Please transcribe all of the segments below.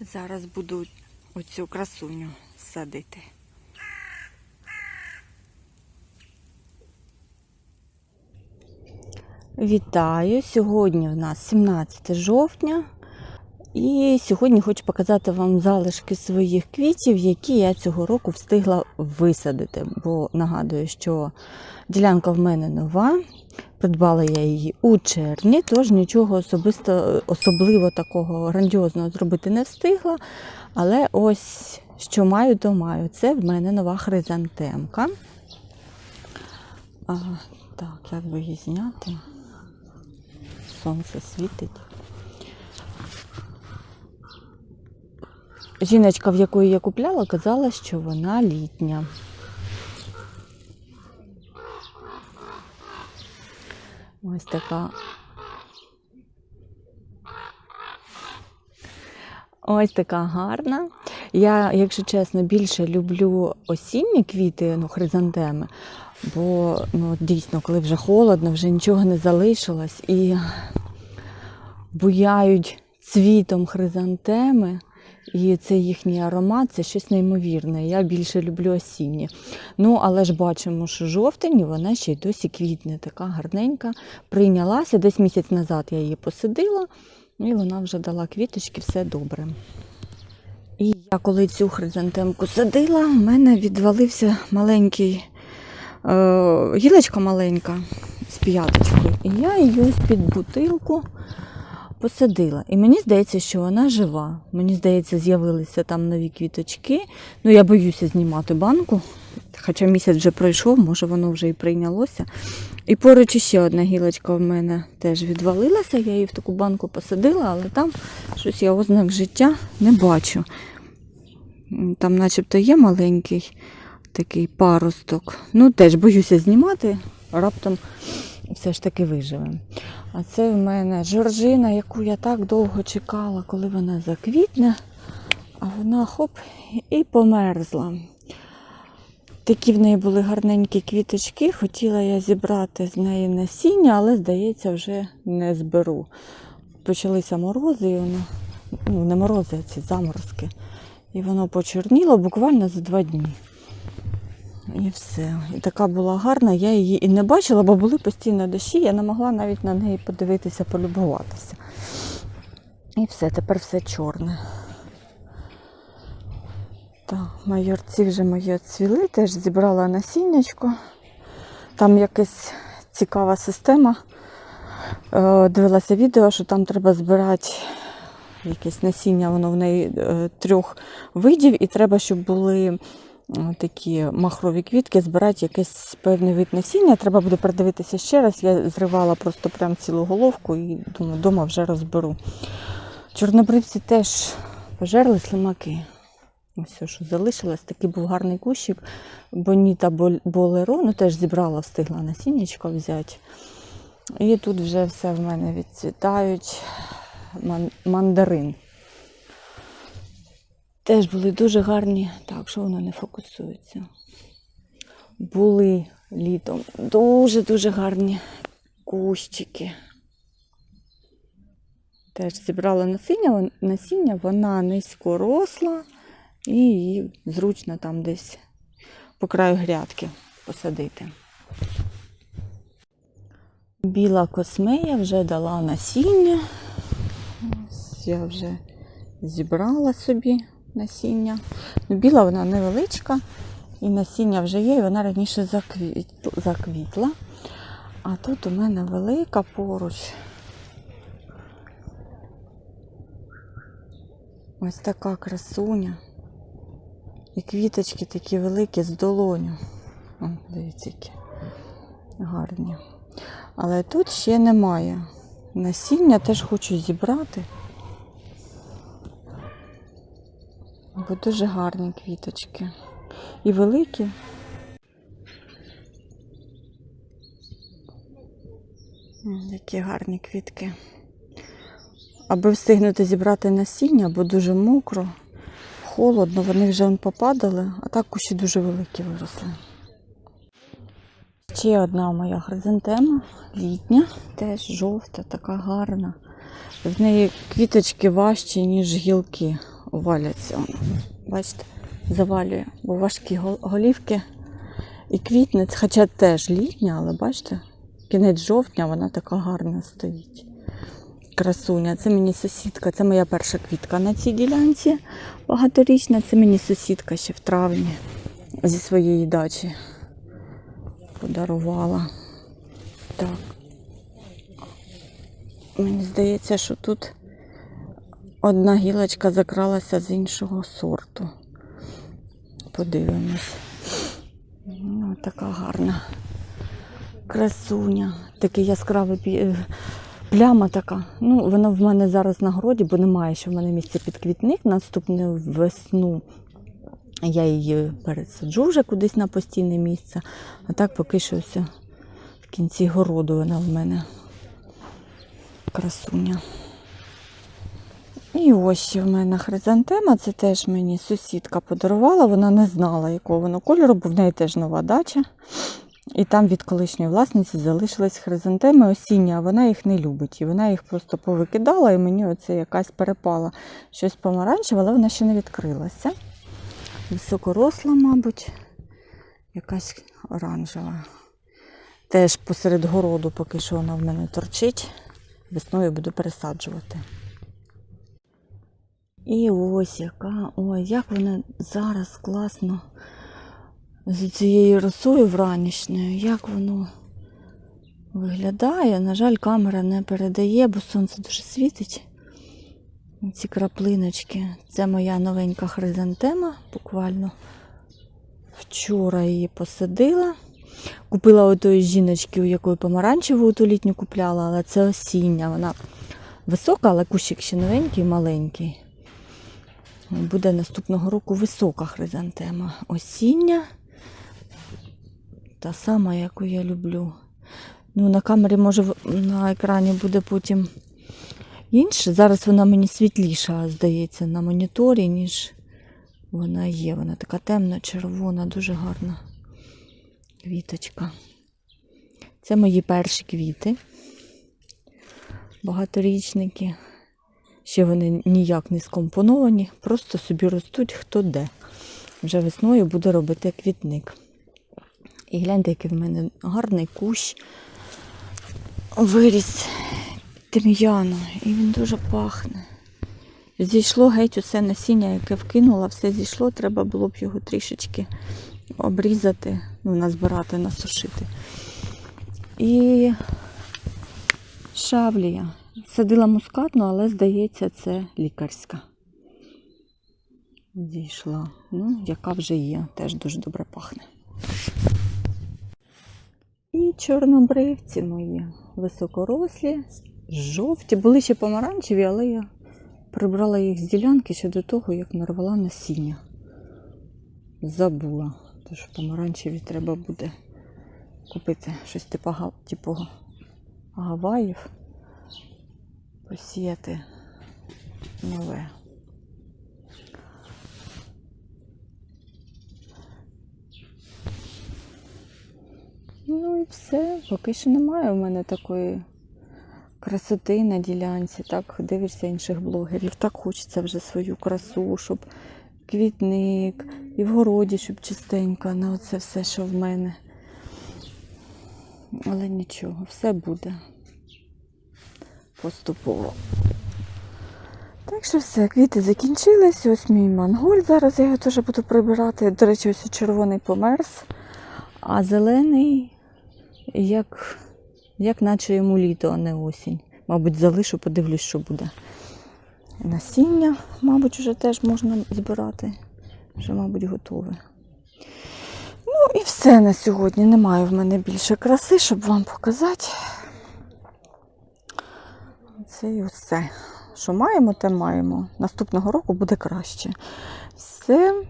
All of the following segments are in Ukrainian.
Зараз буду оцю красуню садити. Вітаю! Сьогодні в нас 17 жовтня. І сьогодні хочу показати вам залишки своїх квітів, які я цього року встигла висадити. Бо нагадую, що ділянка в мене нова. Придбала я її у червні, тож нічого особисто, особливо такого грандіозного зробити не встигла. Але ось що маю, то маю. Це в мене нова хризантемка. А, так, як би її зняти? Сонце світить. Жіночка, в якої я купляла, казала, що вона літня. Ось така. Ось така гарна. Я, якщо чесно, більше люблю осінні квіти, ну, хризантеми, бо ну, дійсно, коли вже холодно, вже нічого не залишилось і буяють цвітом хризантеми. І це їхній аромат, це щось неймовірне. Я більше люблю осінні. Ну, але ж бачимо, що жовтень, вона ще й досі квітне, така гарненька. Прийнялася десь місяць назад я її посадила, і вона вже дала квіточки, все добре. І я коли цю хризантемку садила, в мене відвалився маленький е, гілочка маленька з п'яточкою. І я її з-під бутилку посадила. І мені здається, що вона жива. Мені здається, з'явилися там нові квіточки. Ну, я боюся знімати банку, хоча місяць вже пройшов, може воно вже і прийнялося. І поруч ще одна гілочка в мене теж відвалилася. Я її в таку банку посадила, але там щось я ознак життя не бачу. Там начебто є маленький такий паросток. Ну, теж боюся знімати, раптом все ж таки виживе. А це в мене жоржина, яку я так довго чекала, коли вона заквітне, а вона хоп і померзла. Такі в неї були гарненькі квіточки. Хотіла я зібрати з неї насіння, але, здається, вже не зберу. Почалися морози, і воно, ну, не морози, а ці заморозки. І воно почорніло буквально за два дні. І все. І така була гарна, я її і не бачила, бо були постійно дощі, я не могла навіть на неї подивитися, полюбуватися. І все, тепер все чорне. Так, майорці вже мої цвіли, теж зібрала насіннячко. Там якась цікава система. Е, Дивилася відео, що там треба збирати якесь насіння, воно в неї е, трьох видів, і треба, щоб були такі махрові квітки, збирати якийсь певний вид насіння. Треба буде передивитися ще раз. Я зривала просто прям цілу головку і думаю, вдома вже розберу. Чорнобривці теж пожерли слимаки. Ось все, що залишилось. Такий був гарний кущик. Боніта бол- болеро, ну теж зібрала, встигла насіннячко взяти. І тут вже все в мене відцвітають мандарин. Теж були дуже гарні. Так, що воно не фокусується. Були літом дуже-дуже гарні кущики. Теж зібрала насіння, насіння, вона низько росла і її зручно там десь по краю грядки посадити. Біла космея вже дала насіння. Ось я вже зібрала собі насіння. Ну, біла вона невеличка, і насіння вже є, і вона раніше заквітла. А тут у мене велика поруч. Ось така красуня. І квіточки такі великі з долоню. О, дивіться, які гарні. Але тут ще немає. Насіння теж хочу зібрати. Бо дуже гарні квіточки. І великі. Які гарні квітки. Аби встигнути зібрати насіння, бо дуже мокро, холодно, вони вже попадали, а так кущі дуже великі виросли. Ще одна моя хризантема, літня, теж жовта, така гарна. В неї квіточки важчі, ніж гілки. Валяться. Бачите, завалює, бо важкі голівки і квітне, хоча теж літня, але бачите, кінець жовтня вона така гарна стоїть. Красуня, це мені сусідка, це моя перша квітка на цій ділянці багаторічна. Це мені сусідка ще в травні зі своєї дачі подарувала. Так. Мені здається, що тут одна гілочка закралася з іншого сорту. Подивимось. Ну, така гарна красуня. Такий яскравий е, пляма така. Ну, вона в мене зараз на городі, бо немає ще в мене місця під квітник. Наступну весну я її пересаджу вже кудись на постійне місце. А так поки що ось в кінці городу вона в мене красуня. І ось в мене хризантема, це теж мені сусідка подарувала. Вона не знала, якого воно кольору, бо в неї теж нова дача. І там від колишньої власниці залишились хризантеми осінні, а вона їх не любить. І вона їх просто повикидала, і мені оце якась перепала щось помаранчеве, але вона ще не відкрилася. Високоросла, мабуть, якась оранжева. Теж посеред городу, поки що вона в мене торчить. Весною буду пересаджувати. І ось яка, ой, як вона зараз класно з цією росою вранішньою, як воно виглядає. На жаль, камера не передає, бо сонце дуже світить. Ці краплиночки. Це моя новенька хризантема. Буквально вчора її посадила. Купила у тої жіночки, у якої помаранчеву ту літню купляла, але це осіння. Вона висока, але кущик ще новенький, маленький. Буде наступного року висока хризантема. Осіння. Та сама, яку я люблю. Ну, на камері, може, на екрані буде потім інше. Зараз вона мені світліша, здається, на моніторі, ніж вона є. Вона така темно-червона, дуже гарна квіточка. Це мої перші квіти. Багаторічники. Ще вони ніяк не скомпоновані, просто собі ростуть хто де. Вже весною буду робити квітник. І гляньте, який в мене гарний кущ виріс тим'яну, і він дуже пахне. Зійшло геть усе насіння, яке вкинула, все зійшло, треба було б його трішечки обрізати, ну, назбирати, насушити. І шавлія. Садила мускатну, але здається, це лікарська. Зійшла. Ну, яка вже є, теж дуже добре пахне. І чорнобривці мої високорослі, жовті. Були ще помаранчеві, але я прибрала їх з ділянки ще до того, як нарвала насіння. Забула. Тож помаранчеві треба буде купити щось типу, типу гаваїв, посіяти нове. Ну і все. Поки що немає у мене такої красоти на ділянці. Так дивишся інших блогерів. Так хочеться вже свою красу, щоб квітник і в городі, щоб чистенько на оце все, що в мене. Але нічого, все буде поступово. Так що все, квіти закінчились. Ось мій манголь. Зараз я його теж буду прибирати. До речі, ось червоний померз, а зелений, як, як наче йому літо, а не осінь. Мабуть, залишу, подивлюсь, що буде. Насіння, мабуть, вже теж можна збирати. Вже, мабуть, готове. Ну і все на сьогодні. Немає в мене більше краси, щоб вам показати. Це і все. Що маємо, те маємо. Наступного року буде краще. Все.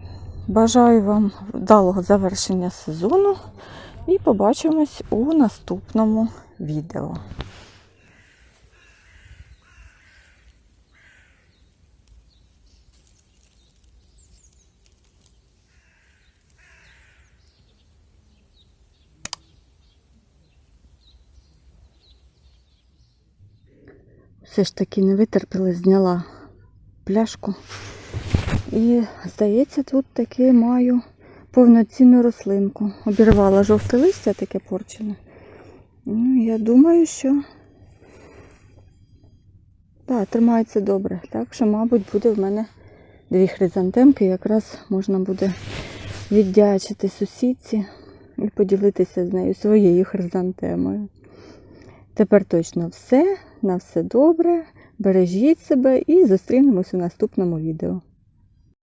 Бажаю вам вдалого завершення сезону і побачимось у наступному відео. Все ж таки не витерпіла, зняла пляшку І, здається, тут таки маю повноцінну рослинку. Обірвала жовте листя таке порчене. Ну, я думаю, що так, тримається добре. Так що, мабуть, буде в мене дві хризантемки. Якраз можна буде віддячити сусідці і поділитися з нею своєю хризантемою. Тепер точно все. На все добре. Бережіть себе і зустрінемось у наступному відео.